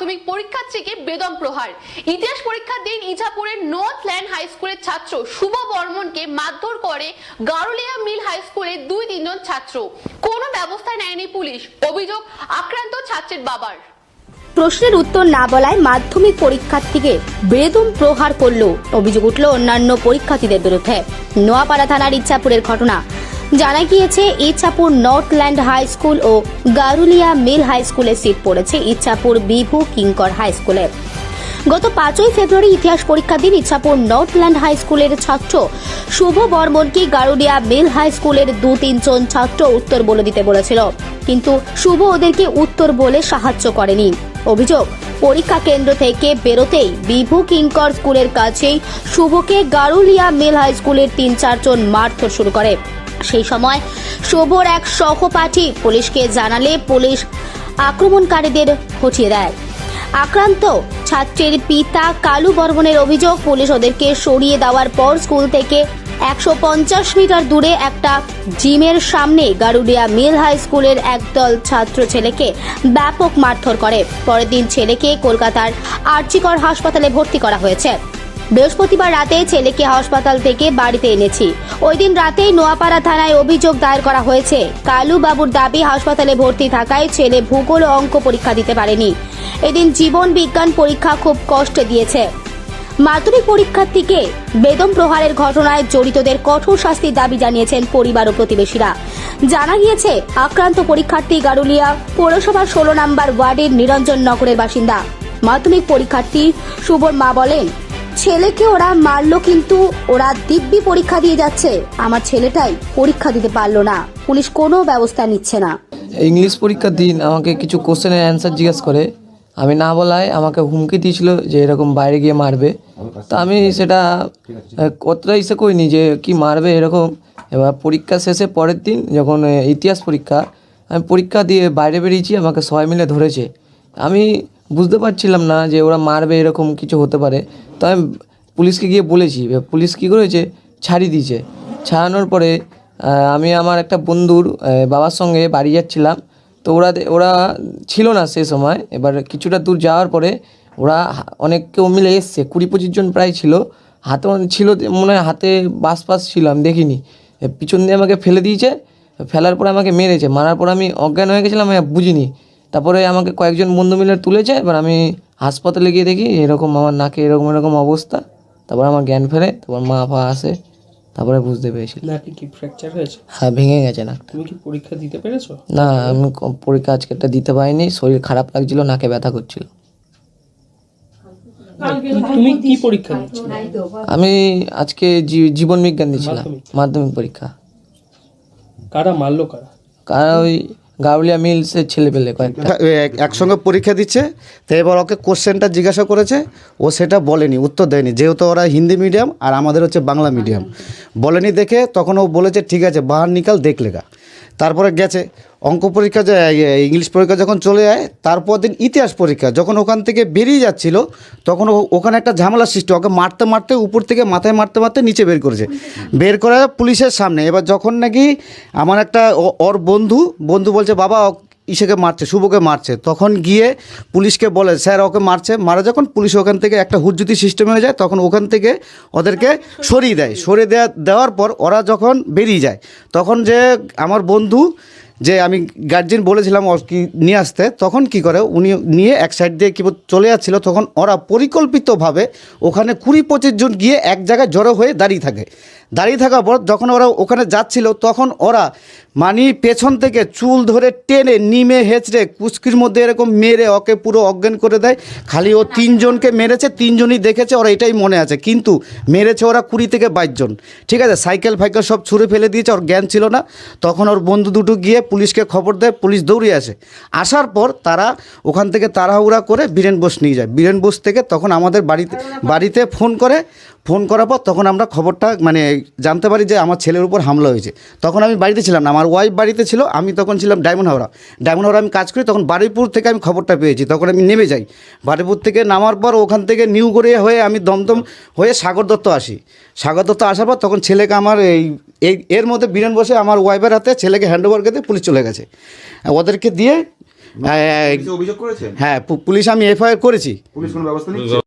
মাধ্যমিক পরীক্ষার্থীকে বেদম প্রহার। ইতিহাস পরীক্ষার দিন ইজাপুরের নর্থ ল্যান্ড হাই স্কুলের ছাত্র শুভ বর্মনকে মারধর করে গারুলিয়া মিল হাই স্কুলের দুই তিনজন ছাত্র। কোনো ব্যবস্থা নেয়নি পুলিশ। অভিযোগ, আক্রান্ত ছাত্রের বাবার। প্রশ্নের উত্তর না বলায় মাধ্যমিক পরীক্ষার্থীকে বেদম প্রহার করল। অভিযোগ উঠল অন্যান্য পরীক্ষার্থীদের বিরুদ্ধে। নোয়াপাড়া থানার ইচ্ছাপুরের ঘটনা। জানা গিয়েছে, ইচ্ছাপুর নর্থল্যান্ড হাই স্কুল ও গারুলিয়া মিল হাই স্কুলে সিট পড়েছে ইচ্ছাপুর বিভু কিঙ্কর হাই স্কুলে। গত পাঁচই ফেব্রুয়ারি ইতিহাস পরীক্ষার দিন ইচ্ছাপুর নর্থল্যান্ড হাই স্কুলের ছাত্র শুভ বর্মনকে গারুডিয়া মিল হাই স্কুলের দু তিনজন ছাত্র উত্তর বলে দিতে বলেছিল। কিন্তু শুভ ওদেরকে উত্তর বলে সাহায্য করেনি। অভিযোগ, পরীক্ষা কেন্দ্র থেকে বেরোতেই বিভু কিঙ্কর স্কুলের কাছেই শুভকে গারুলিয়া মিল হাই স্কুলের তিন চারজন মারধর শুরু করে। সেই সময় শোভর এক সহপাঠী পুলিশকে জানালে পুলিশ আক্রমণকারীদের হটিয়ে দেয়। আক্রান্ত ছাত্রের পিতা কালু বর্মনের অভিযোগ, পুলিশ ওদেরকে সরিয়ে দেওয়ার পর স্কুল থেকে একশো পঞ্চাশ মিটার দূরে একটা জিমের সামনে গারুডিয়া মিল হাই স্কুলের একদল ছাত্র ছেলেকে ব্যাপক মারধর করে। পরের দিন ছেলেকে কলকাতার আর্চিকর হাসপাতালে ভর্তি করা হয়েছে। বৃহস্পতিবার রাতে ছেলেকে হাসপাতাল থেকে বাড়িতে এনেছি। ওই দিন রাতেই নোয়াপাড়া থানায় অভিযোগ দায়ের করা হয়েছে। কালু বাবুর দাবি, হাসপাতালে ভর্তি থাকায় ছেলে ভূগোল ও অঙ্ক পরীক্ষা দিতে পারেনি। এদিন জীবন বিজ্ঞান পরীক্ষা খুব কষ্ট দিয়েছে। মাধ্যমিক পরীক্ষার্থীকে বেদম প্রহারের ঘটনায় জড়িতদের কঠোর শাস্তির দাবি জানিয়েছেন পরিবার ও প্রতিবেশীরা। জানা গিয়েছে, আক্রান্ত পরীক্ষার্থী গারুলিয়া পৌরসভার ষোলো নম্বর ওয়ার্ডের নিরঞ্জন নগরের বাসিন্দা। মাধ্যমিক পরীক্ষার্থী শুভর মা বলেন ছেলেকে ওরা মারলো কিন্তু ওরা দিব্যি পরীক্ষা দিয়ে যাচ্ছে। আমার ছেলেটাই পরীক্ষা দিতে পারল না। পুলিশ কোনো ব্যবস্থা নিচ্ছে না। ইংলিশ পরীক্ষার দিন আমাকে কিছু কোশ্চেনের অ্যান্সার জিজ্ঞেস করে। আমি না বলায় আমাকে হুমকি দিয়েছিল যে এরকম বাইরে গিয়ে মারবে। তা আমি সেটা কতটা ইসে করিনি যে কি মারবে এরকম। এবার পরীক্ষা শেষে পরের দিন যখন ইতিহাস পরীক্ষা, আমি পরীক্ষা দিয়ে বাইরে বেরিয়েছি, আমাকে সবাই মিলে ধরেছে। আমি বুঝতে পারছিলাম না যে ওরা মারবে এরকম কিছু হতে পারে। তো আমি পুলিশকে গিয়ে বলেছি পুলিশ কী করেছে? ছাড়িয়ে দিয়েছে। ছাড়ানোর পরে আমি আমার একটা বন্ধুর বাবার সঙ্গে বাড়ি যাচ্ছিলাম। তো ওরা ওরা ছিল না সে সময়। এবার কিছুটা দূর যাওয়ার পরে ওরা অনেক কেউ মিলে এসছে। কুড়ি পঁচিশ জন প্রায় ছিল। হাতে ছিল মনে হয় হাতে বাস পাস ছিল, আমি দেখিনি। পিছন দিয়ে আমাকে ফেলে দিয়েছে। ফেলার পরে আমাকে মেরেছে। মারার পর আমি অজ্ঞান হয়ে গেছিলাম, আমি বুঝিনি। তারপরে আমাকে কয়েকজন বন্ধু মিলে তুলেছে। এবার আমি হাসপাতালে গিয়ে দেখি এরকম আমার নাকে এরকম এরকম অবস্থা। তারপর আমার জ্ঞান ফেরে তারপর মা ফা আসে তারপরে বুঝতে পেরেছি। নাকি কি ফ্র্যাকচার হয়েছে? হ্যাঁ ভেঙে গেছে নাকটা। তুমি কি পরীক্ষা দিতে পেরেছ? না আমি পরীক্ষা আজকেরটা দিতে পারিনি শরীর খারাপ লাগছিল নাকে ব্যথা করছিল। তুমি কি পরীক্ষা আমি আজকে জীবন বিজ্ঞান দিয়েছিলাম মাধ্যমিক? পরীক্ষা। কারা মারলো কারা? কারণ ওই গাউলিয়া মিলসের ছেলে পেলে একসঙ্গে পরীক্ষা দিচ্ছে, তো এবার ওকে কোশ্চেনটা জিজ্ঞাসা করেছে, ও সেটা বলেনি, উত্তর দেয়নি। যেহেতু ওরা হিন্দি মিডিয়াম আর আমাদের হচ্ছে বাংলা মিডিয়াম। বলেনি দেখে তখন ও বলেছে, ঠিক আছে, বাহার নিকাল দেখলেগা তারপরে গেছে অঙ্ক পরীক্ষা যে ইংলিশ পরীক্ষা যখন চলে যায়, তারপর দিন ইতিহাস পরীক্ষা। যখন ওখান থেকে বেরিয়ে যাচ্ছিল, তখন ওখানে একটা ঝামেলা সৃষ্টি ওকে মারতে মারতে উপর থেকে মাথায় মারতে মারতে নিচে বের করেছে। বের করা পুলিশের সামনে। এবার যখন নাকি আমার একটা ওর বন্ধু বন্ধু বলছে, বাবা ইসেকে মারছে, শুভকে মারছে। তখন গিয়ে পুলিশকে বলে, স্যার, ওকে মারছে। মারা যখন পুলিশ ওখান থেকে একটা হুজ্জুতি সিস্টেম হয়ে যায়, তখন ওখান থেকে ওদেরকে সরিয়ে দেয়। সরিয়ে দেওয়া দেওয়ার পর ওরা যখন বেরিয়ে যায়, তখন যে আমার বন্ধু যে আমি গার্জেন বলেছিলাম কি নিয়ে আসতে, তখন কি করে, উনি নিয়ে এক সাইড দিয়ে কি চলে যাচ্ছিল, তখন ওরা পরিকল্পিতভাবে ওখানে কুড়ি পঁচিশ জন গিয়ে এক জায়গায় জড়ো হয়ে দাঁড়িয়ে থাকে। দাঁড়িয়ে থাকার পর যখন ওরা ওখানে যাচ্ছিল, তখন ওরা মানি পেছন থেকে চুল ধরে টেনে, নিমে, হেঁচড়ে, কুস্কির মধ্যে এরকম মেরে ওকে পুরো অজ্ঞান করে দেয়। খালি ও তিনজনকে মেরেছে, তিনজনই দেখেছে, ওরা এটাই মনে আছে। কিন্তু মেরেছে ওরা কুড়ি থেকে বাইশ জন। ঠিক আছে, সাইকেল ফাইকেল সব ছুঁড়ে ফেলে দিয়েছে, ওর জ্ঞান ছিল না। তখন ওর বন্ধু দুটো গিয়ে পুলিশকে খবর দেয়, পুলিশ দৌড়ে আসে। আসার পর তারা ওখান থেকে তাড়াহুড়া করে বীরেন বোস নিয়ে যায়। বীরেন বোস থেকে তখন আমাদের বাড়িতে বাড়িতে ফোন করে, ফোন করার পর তখন আমরা খবরটা মানে জানতে পারি যে আমার ছেলের উপর হামলা হয়েছে। তখন আমি বাড়িতে ছিলাম না, আমার ওয়াইফ বাড়িতে ছিল, আমি তখন ছিলাম ডায়মন্ড হাওড়া। ডায়মন্ড হাওড়া আমি কাজ করি, তখন বারুইপুর থেকে আমি খবরটা পেয়েছি। তখন আমি নেমে যাই। বারুইপুর থেকে নামার পর ওখান থেকে নিউ গড়িয়া হয়ে আমি দমদম হয়ে সাগর দত্ত আসি। সাগর দত্ত আসার পর তখন ছেলেকে আমার এই এই- এর মধ্যে বীরেন বসে আমার ওয়াইফের হাতে ছেলেকে হ্যান্ড ওভার করে পুলিশ চলে গেছে। ওদেরকে দিয়ে হ্যাঁ, অভিযোগ করেছে? হ্যাঁ পুলিশ আমি এফআইআর করেছি। পুলিশ কোনো ব্যবস্থা নিচ্ছে?